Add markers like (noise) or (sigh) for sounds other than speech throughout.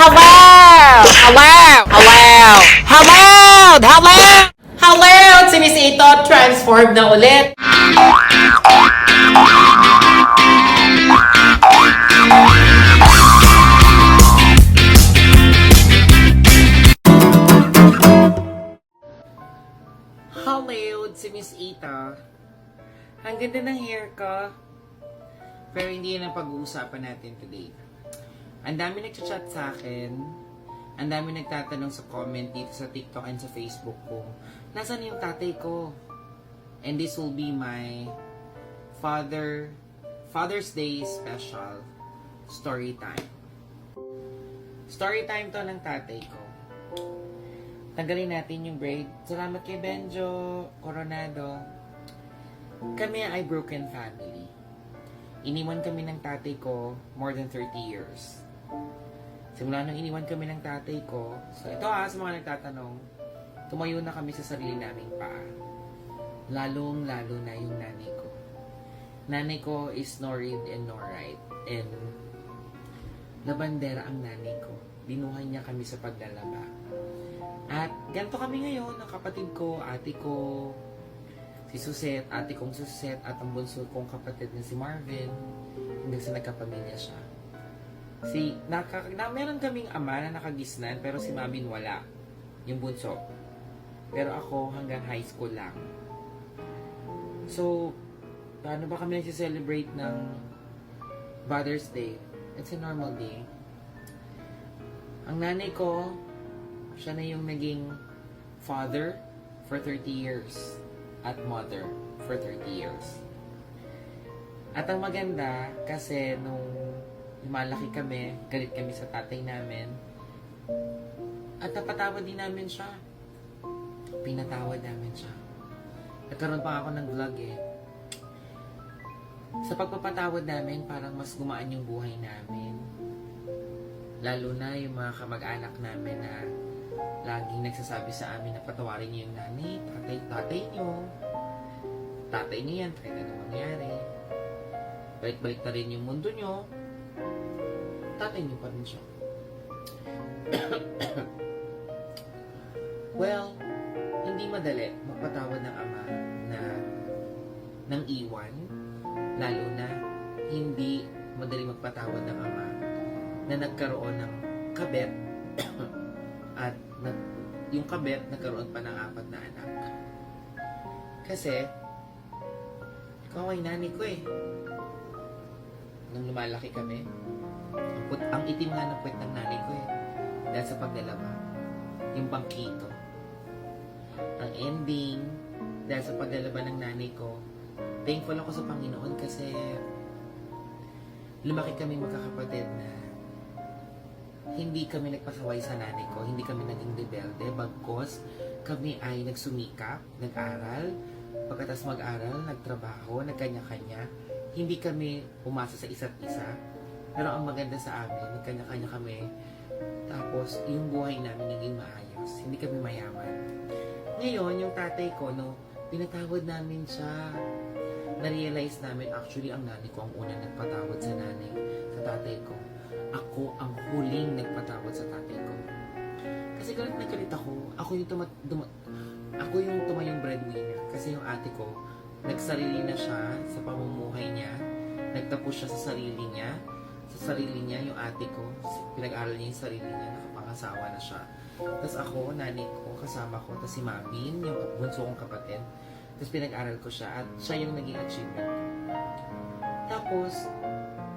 Hello! Hello! Hello! Hello! Hello! Hello! Si Miss Ito, transformed na ulit. Hello! Si Miss Ito. Ang ganda ng hair ko. Pero hindi yun ang pag-uusapan natin today. Ang dami nagchat sa akin. Ang dami nagtatanong sa comment dito sa TikTok and sa Facebook ko. Nasaan yung tatay ko? And this will be my Father Father's Day special story time. Story time to ng tatay ko. Tanggalin natin yung braid. Salamat kay Benjo Coronado. Kami ay broken family. Iniwan kami ng tatay ko more than 30 years. Simula nung iniwan kami ng tatay ko, so ito ha, sa mga nagtatanong, tumayo na kami sa sarili naming paa. Lalong lalo na yung nanay ko. Nanay ko is no read and no write. And labandera ang nanay ko. Binuhay niya kami sa paglalaba. At ganito kami ngayon, ang kapatid ko, ate ko, si Suset, ate kong Suset, at ang bunso kong kapatid na si Marvin, hanggang sa nagkapamilya siya. Si, naka, na, meron kaming ama na nakagisnan, pero si Mabin wala. Yung bunso. Pero ako hanggang high school lang. So, paano ba kami nagsi-celebrate ng Father's Day? It's a normal day. Ang nanay ko, siya na yung naging father for 30 years at mother for 30 years. At ang maganda, kasi nung lumalaki kami, galit kami sa tatay namin, at napatawad din namin siya. Pinatawad namin siya. Nagkaroon pa ako ng vlog eh. Sa pagpapatawad namin, parang mas gumaan yung buhay namin. Lalo na yung mga kamag-anak namin na laging nagsasabi sa amin na patawarin niyo yung nanay, tatay, tatay niyo. Tatay niyo yan, kahit ano mangyari. Balik-balik na rin yung mundo niyo. Tatay niyo pa rin siya. well, hindi madali magpatawad ng ama na ng iwan. Lalo na hindi madali magpatawad ng ama na nagkaroon ng kabet (clears throat) at nag, yung kabet nagkaroon pa ng apat na anak. Kasi, ikaw ay nanay ko eh. Nung lumalaki kami, ang, put, ang itim nga ng puwet ng nanay ko eh. Dahil sa paglalaba. Yung bangkito. Ang ending, dahil sa paglalaba ng nanay ko, thankful ako sa Panginoon kasi lumaki kami magkakapatid na hindi kami nagpasaway sa nanay ko, hindi kami naging rebelde, bagkos kami ay nagsumikap, nag-aral, pagkatas mag-aral, nagtrabaho, nagkanya-kanya, hindi kami umasa sa isa't isa, pero ang maganda sa amin, nagkanya-kanya kami, tapos yung buhay namin naging maayos, hindi kami mayaman. Ngayon, yung tatay ko, no, pinatawad namin siya, na-realize namin, actually, ang nanay ko ang una nagpatawad sa nanay, sa tatay ko ako ang huling nagpatawad sa tatay ko. Kasi galit na galit ako. Ako yung tuma, duma, ako yung tumayong breadwinner. Kasi yung ate ko, nagsarili na siya sa. Nagtapos siya sa sarili niya. Sa sarili niya, yung ate ko, pinag-aral niya yung sarili niya, nakapangasawa na siya. Tapos ako, nanay ko, kasama ko, tapos si Mabin, yung bunso kong kapatid. Tapos pinag-aral ko siya at siya yung naging achievement ko. Tapos,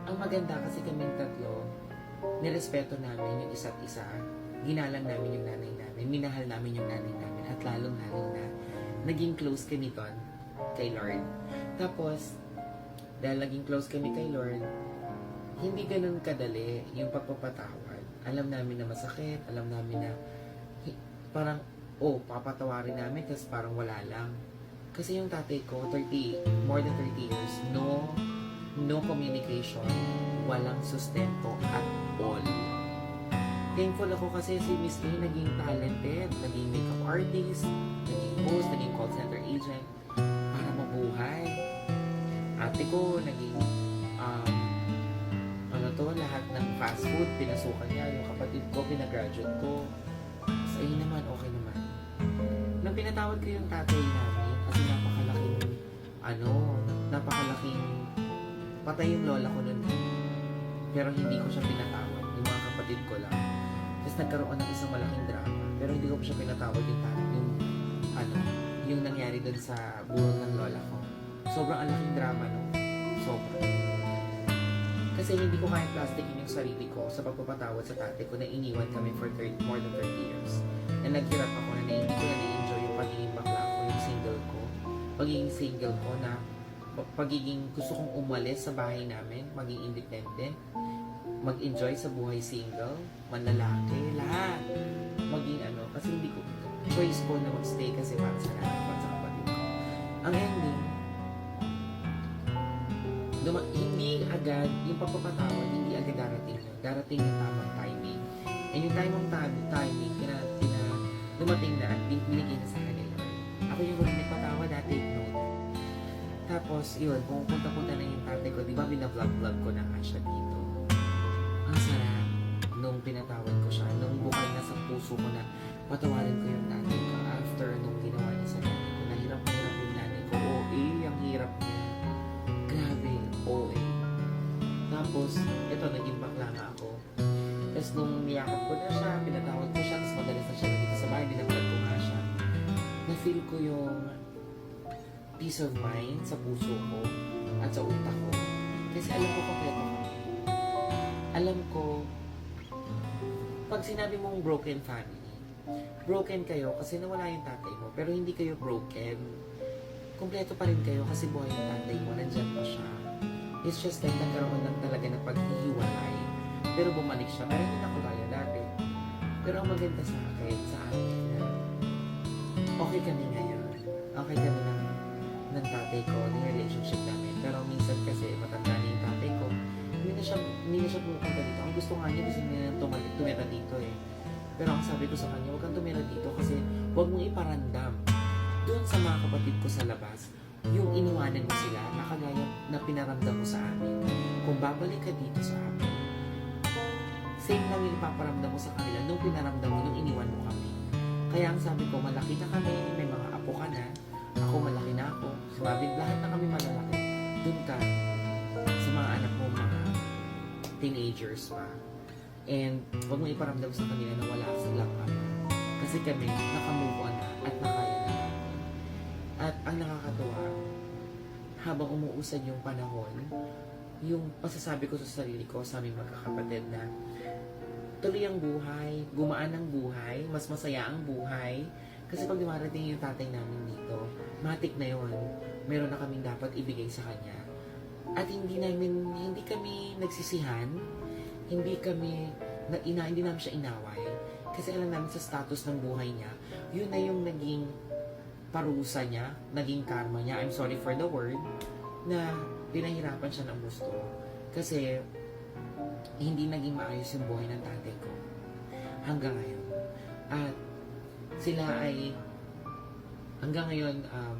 ang maganda kasi kaming tatlo, nirespeto namin yung isa't isa, ginalang namin yung nanay namin, minahal namin yung nanay namin, at lalong lalong na naging close kami doon kay Lord. Tapos, dahil naging close kami kay Lord, hindi ganun kadali yung pagpapatawad. Alam namin na masakit, alam namin na parang, oh, papatawarin namin kasi parang wala lang. Kasi yung tatay ko, 30, more than 30 years, no, no communication, walang sustento at all. Thankful ako kasi si Miss A naging talented, naging makeup artist, naging host, naging call center agent. Ate ko naging um, ano to, lahat ng fast food, pinasukan niya. Yung kapatid ko, pinagraduate ko. Tapos ayun naman, okay naman. Nang pinatawad ko yung tatay namin, kasi napakalaking, ano, napakalaking, patay yung lola ko nun. eh. Pero hindi ko siya pinatawad. Yung mga kapatid ko lang. Tapos nagkaroon ng isang malaking drama. Pero hindi ko pa siya pinatawad yung yung, ano, yung nangyari dun sa buwag ng lola ko. Sobrang alaking drama no. Sobrang. Kasi hindi ko kaya plastikin yung sarili ko sa pagpapatawad sa tatay ko na iniwan kami for 30, more than 30 years. Na naghirap ako na, hindi ko na na-enjoy yung pagiging bakla ko, yung single ko. Pagiging single ko na pa- pagiging gusto kong umalis sa bahay namin, maging independent, mag-enjoy sa buhay single, manlalaki, lahat. Maging ano, kasi hindi ko, choice ko na mag-stay kasi para sa anak ko at sa agad, yung pagpapatawad, hindi agad darating yun. Darating yung tamang timing. And yung tamang tam- timing, kina, kina, dumating na at bin- binigay na sa Lord. Ako yung huling nagpatawad at take note. Tapos, yun, pumupunta-punta na yung tatay ko. Di ba, binablog-vlog ko na nga siya dito. Ang sarap nung pinatawad ko siya. Nung bukay na sa puso ko na patawarin ko yung tatay ko after nung ginawa niya sa nanay ko. Nahirap na hirap yung nanay ko. Eh, ang hirap niya. Grabe, eh. Tapos, ito, naging bakla nga ako. Tapos nung niyakap ko na siya, pinatawad ko siya, tapos madalas na siya dito sa bahay, binablog ko nga siya. Na-feel ko yung peace of mind sa puso ko at sa utak ko. Kasi alam ko kompleto ko. Alam ko, pag sinabi mong broken family, broken kayo kasi nawala yung tatay mo, pero hindi kayo broken. Kompleto pa rin kayo kasi buhay yung tatay mo, nandyan pa siya. It's just like nagkaroon lang talaga ng paghihiwalay. Pero bumalik siya, pero hindi na ko kaya dati. Pero ang maganda sa akin, sa akin na okay kami ngayon. Okay kami ng, ng tatay ko, ng relationship namin. Pero minsan kasi matanda na yung tatay ko, hindi na siya, hindi na siya pumupunta dito. Ang gusto nga niya, gusto niya nang tumira dito eh. Pero ang sabi ko sa kanya, huwag kang tumira dito kasi huwag mong iparandam doon sa mga kapatid ko sa labas, yung iniwanan mo sila na na pinaramdam mo sa amin. Kung babalik ka dito sa amin, same lang yung ipaparamdam mo sa kanila nung pinaramdam mo nung iniwan mo kami. Kaya ang sabi ko, malaki na kami, may mga apo ka na, ako malaki na ako, sabi, lahat na kami malalaki. Doon ka sa mga anak mo, mga teenagers pa. And huwag mo iparamdam sa kanila na wala silang ama. Kasi kami, nakamove on na at nakaya habang umuusad yung panahon, yung pasasabi ko sa sarili ko sa aming magkakapatid na tuloy ang buhay, gumaan ang buhay, mas masaya ang buhay. Kasi pag dumarating yung tatay namin dito, matik na yon meron na kaming dapat ibigay sa kanya. At hindi namin, hindi kami nagsisihan, hindi kami, na, ina, hindi namin siya inaway. Kasi alam namin sa status ng buhay niya, yun na yung naging parusa niya, naging karma niya, I'm sorry for the word, na pinahirapan siya ng gusto. Kasi hindi naging maayos yung buhay ng tatay ko hanggang ngayon. At sila ay hanggang ngayon um,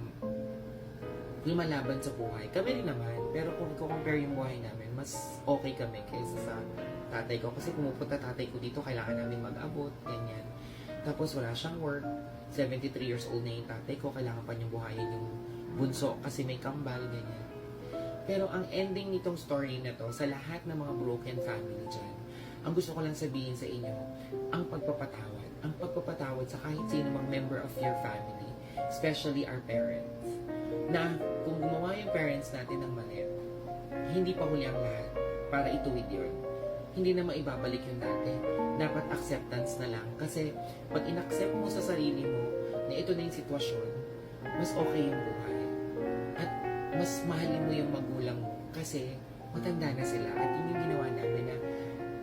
lumalaban sa buhay. Kami rin naman, pero kung i-compare yung buhay namin, mas okay kami kaysa sa tatay ko. Kasi pumupunta tatay ko dito, kailangan namin mag-abot, ganyan. Tapos wala siyang work, 73 years old na yung tatay ko, kailangan pa niyang buhayin yung bunso kasi may kambal, ganyan. Pero ang ending nitong story na to, sa lahat ng mga broken family dyan, ang gusto ko lang sabihin sa inyo, ang pagpapatawad. Ang pagpapatawad sa kahit sino mang member of your family, especially our parents. Na kung gumawa yung parents natin ng mali, hindi pa huli ang lahat para ituwid yun. Hindi na maibabalik yung dati. Dapat acceptance na lang. Kasi pag inaccept mo sa sarili mo na ito na yung sitwasyon, mas okay yung buhay. At mas mahalin mo yung magulang mo kasi matanda na sila at yun yung ginawa namin na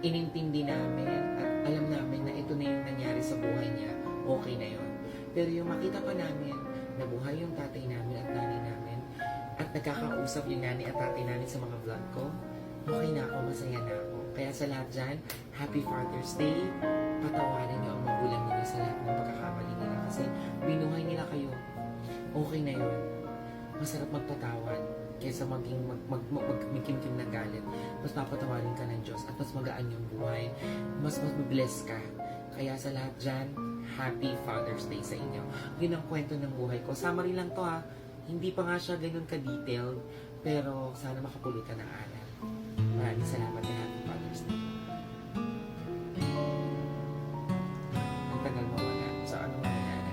inintindi namin at alam namin na ito na yung nangyari sa buhay niya, okay na yon. Pero yung makita pa namin na buhay yung tatay namin at nanay namin at nagkakausap yung nanay at tatay namin sa mga vlog ko, okay na ako, masaya na ako. Kaya sa lahat dyan, Happy Father's Day. Patawarin niyo ang magulang ninyo sa lahat ng pagkakamali nila kasi binuhay nila kayo. Okay na yon. Masarap magpatawad. kaysa maging mag, mag, mag, mag, may kimkim na galit, mas papatawarin ka ng Diyos at mas magaan yung buhay. Mas mas bless ka. Kaya sa lahat dyan, Happy Father's Day sa inyo. Yun ang kwento ng buhay ko. Summary lang to ha. Hindi pa nga siya ganun ka-detailed, pero sana makapulot ka ng aral. Maraming salamat na Happy Father's Day. Ang tagal mawala. So, ano mangyayari?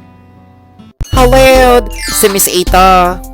Hello! Si Miss Ita.